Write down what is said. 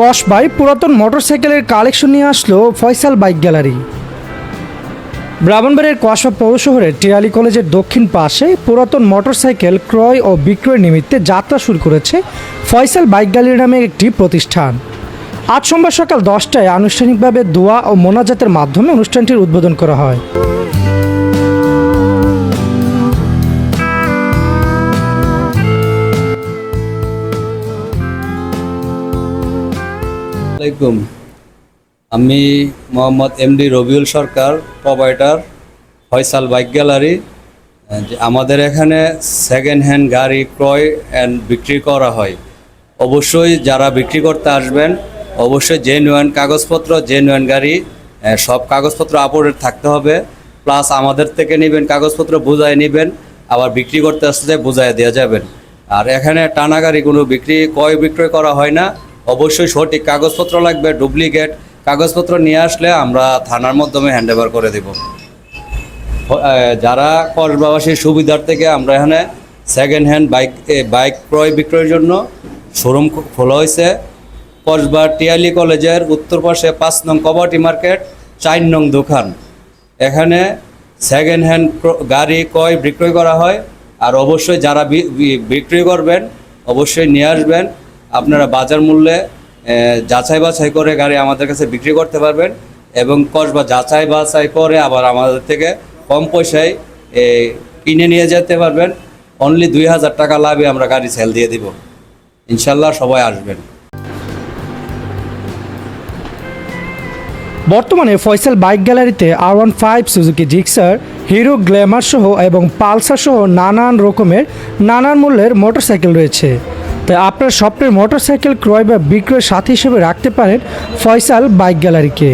কসবাই পুরাতন মোটরসাইকেলের কালেকশন নিয়ে আসলো ফয়সাল বাইক গ্যালারি। ব্রাহ্মণবাড়ির কসবা পৌর শহরের টিয়ালি কলেজের দক্ষিণ পাশে পুরাতন মোটরসাইকেল ক্রয় ও বিক্রয় নিমিত্তে যাত্রা শুরু করেছে ফয়সাল বাইক গ্যালারি নামে একটি প্রতিষ্ঠান। আজ সোমবার সকাল দশটায় আনুষ্ঠানিকভাবে দোয়া ও মোনাজাতের মাধ্যমে অনুষ্ঠানটির উদ্বোধন করা হয়। আসসালামাইকুম আমি Mohammad MD Rabiul Sarkar, provider, Faisal bike gallery. আমাদের এখানে সেকেন্ড হ্যান্ড গাড়ি ক্রয় অ্যান্ড বিক্রি করা হয়। অবশ্যই যারা বিক্রি করতে আসবেন, অবশ্যই জেনুয়ান কাগজপত্র জেনুয়ান গাড়ি সব কাগজপত্র আপডেট থাকতে হবে। প্লাস আমাদের থেকে নেবেন কাগজপত্র, বুঝায় নেবেন। আবার বিক্রি করতে আসলে বুঝায় দেওয়া যাবেন আর এখানে টানা গাড়ি কোনো বিক্রি ক্রয় বিক্রয় করা হয় না। অবশ্যই সঠিক কাগজপত্র লাগবে, ডুপ্লিকেট। কাগজপত্র নিয়ে আসলে আমরা থানার মাধ্যমে হ্যান্ড করে দেব। যারা কসবাবাসীর সুবিধার থেকে আমরা এখানে সেকেন্ড হ্যান্ড বাইক বাইক ক্রয় বিক্রয়ের জন্য শোরুম খোলা হয়েছে। কসবা টিয়ালি কলেজের উত্তর পাশে পাঁচ নং কবাটি মার্কেট, চার নং দোকান। এখানে সেকেন্ড হ্যান্ড গাড়ি ক্রয় বিক্রয় করা হয়। আর অবশ্যই যারা বি- বি- বিক্রি করবেন, অবশ্যই নিয়ে আসবেন। আপনারা বাজার মূল্যে যাচাই বাছাই করে গাড়ি আমাদের কাছে বিক্রি করতে পারবেন এবং কসবা যাচাই বাছাই করে আবার আমাদের থেকে কম পয়সায় কিনে নিয়ে যেতে পারবেন। অনলি দুই হাজার টাকা লাভে আমরা গাড়ি সেল দিয়ে দিব। ইনশাল্লাহ সবাই আসবেন। বর্তমানে ফয়সাল বাইক গ্যালারিতে R one five Suzuki Gixxer Hero Glamour সহ এবং পালসার সহ নানান রকমের, নানান মূল্যের মোটরসাইকেল রয়েছে। তাই আপনার স্বপ্নের মোটরসাইকেল ক্রয় বা বিক্রয় সাথী হিসেবে রাখতে পারেন ফয়সাল বাইক গ্যালারিকে।